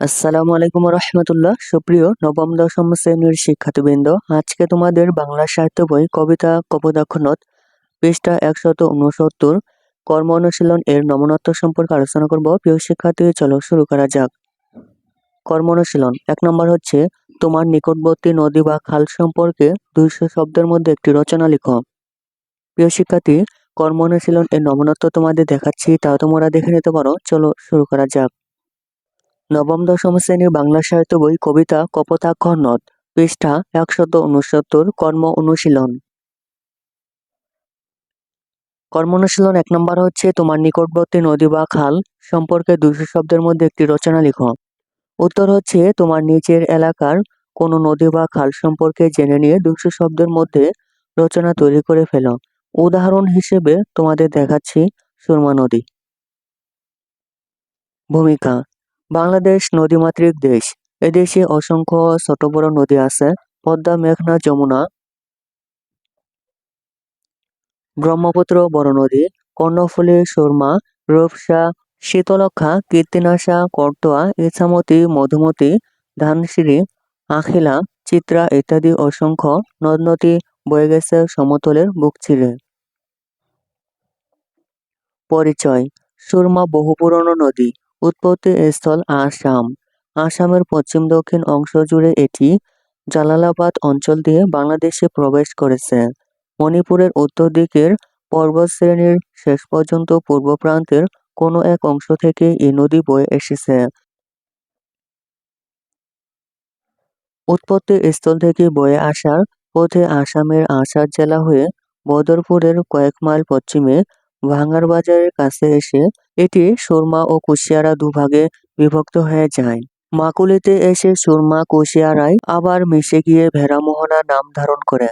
আসসালামু আলাইকুম রহমতুল্লাহ সুপ্রিয় নবম, দশম শ্রেণির শিক্ষার্থীবৃন্দ, আজকে তোমাদের বাংলা সাহিত্য বই কবিতা কপোদাক্ষণত পৃষ্ঠা একশত উনসত্তর কর্ম অনুশীলন এর নমনত্ব সম্পর্কে আলোচনা করব। প্রিয় শিক্ষার্থী, চলো শুরু করা যাক। কর্ম অনুশীলন, এক নম্বর হচ্ছে তোমার নিকটবর্তী নদী বা খাল সম্পর্কে দুইশো শব্দের মধ্যে একটি রচনা লিখো। প্রিয় শিক্ষার্থী, কর্ম অনুশীলন এর নমনত্ব তোমাদের দেখাচ্ছি, তা তোমরা দেখে নিতে পারো। চলো শুরু করা যাক। নবম দশম শ্রেণির বাংলা সাহিত্য বই কবিতা কপোতাক্ষর নদ, পৃষ্ঠা একশত উনসত্তর কর্ম অনুশীলন। কর্ম অনুশীলন এক নম্বর হচ্ছে তোমার নিকটবর্তী নদী বা খাল সম্পর্কে দুশো শব্দের মধ্যে একটি রচনা লিখো। উত্তর হচ্ছে তোমার নিচের এলাকার কোনো নদী বা খাল সম্পর্কে জেনে নিয়ে দুশো শব্দের মধ্যে রচনা তৈরি করে ফেলো। উদাহরণ হিসেবে তোমাদের দেখাচ্ছি সুরমা নদী। ভূমিকা বাংলাদেশ নদীমাতৃক দেশ। এদেশে অসংখ্য ছোট বড় নদী আছে। পদ্মা, মেঘনা, যমুনা। ব্রহ্মপুত্র বড় নদী, কর্ণফুলী, সুরমা, রূপসা শীতলক্ষা কীর্তিনাশা, করতোয়া, ইছামতি, মধুমতি, ধানসিঁড়ি, আখিলা, চিত্রা ইত্যাদি অসংখ্য নদ নদী বয়ে গেছে সমতলের বুক চিরে। পরিচয়, সুরমা বহু পুরনো নদী। উৎপত্তি স্থল আসাম। আসামের পশ্চিম দক্ষিণ অংশ জুড়ে এটি জালালাবাদ অঞ্চল দিয়ে বাংলাদেশে প্রবেশ করেছে। মণিপুরের উত্তর দিকের পর্বতশ্রেণীর শেষ পর্যন্ত পূর্ব প্রান্তের কোনো এক অংশ থেকে এই নদী বয়ে এসেছে। উৎপত্তি স্থল থেকে বয়ে আসার পথে আসামের আসার জেলা হয়ে বদরপুরের কয়েক মাইল পশ্চিমে ভাঙ্গার বাজারের কাছে এসে এটি সুরমা ও কুশিয়ারা দুভাগে বিভক্ত হয়ে যায়। মাকুলিতে এসে সুরমা কুশিয়ারায় আবার মিশে গিয়ে ভেড়ামোহনা নাম ধারণ করে।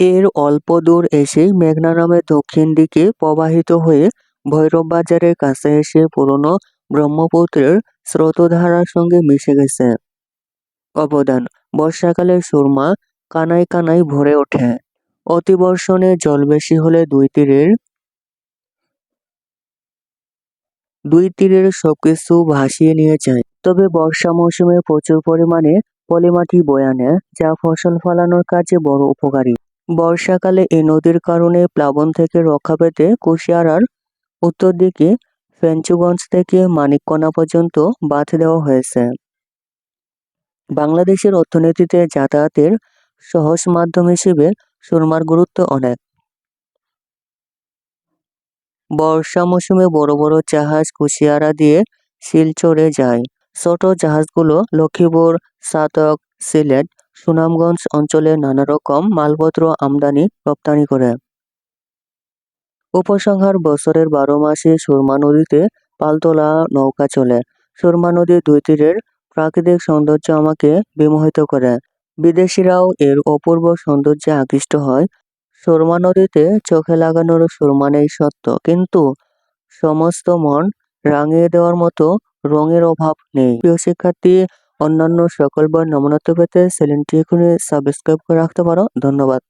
এর অল্প দূর এসেই মেঘনা নামে দক্ষিণ দিকে প্রবাহিত হয়ে ভৈরব বাজারের কাছে এসে পুরনো ব্রহ্মপুত্রের স্রোতধারার সঙ্গে মিশে গেছে। অবদান, বর্ষাকালে সুরমা কানায় কানায় ভরে ওঠে। অতিবর্ষণে জল বেশি হলে দুই তীরের দুই তীরের সবকিছু ভাসিয়ে নিয়ে যায়। তবে বর্ষা মৌসুমে প্রচুর পরিমাণে পলিমাটি বয়ে যা ফসল ফলানোর কাজে বড় উপকারী। বর্ষাকালে এই নদীর কারণে প্লাবন থেকে রক্ষা পেতে কুশিয়ারার উত্তর দিকে ফেঞ্চুগঞ্জ থেকে মানিককণা পর্যন্ত বাঁধ দেওয়া হয়েছে। বাংলাদেশের অর্থনীতিতে যাতায়াতের সহজ মাধ্যম হিসেবে সুরমার গুরুত্ব অনেক। বর্ষা মৌসুমে বড় বড় জাহাজ কুশিয়ারা দিয়ে শিলচরে যায়। ছোট জাহাজগুলো লক্ষ্মীপুর, সাতক, সিলেট, সুনামগঞ্জ অঞ্চলে নানা রকম মালপত্র আমদানি, রপ্তানি করে। উপসংহার বছরের বারো মাসে সুরমা নদীতে পালতোলা নৌকা চলে। সুরমা নদীর দুই তীরের প্রাকৃতিক সৌন্দর্য আমাকে বিমোহিত করে। বিদেশিরাও এর অপূর্ব সৌন্দর্যে আকৃষ্ট হয়। সুরমা নদীতে চোখে লাগানোর সুরমা নেই সত্য, কিন্তু সমস্ত মন রাঙিয়ে দেওয়ার মতো রঙের অভাব নেই। প্রিয় শিক্ষার্থী, অন্যান্য সকল বই নমনত্ব পেতে চ্যানেলটি এখনই সাবস্ক্রাইব করে রাখতে পারো। ধন্যবাদ।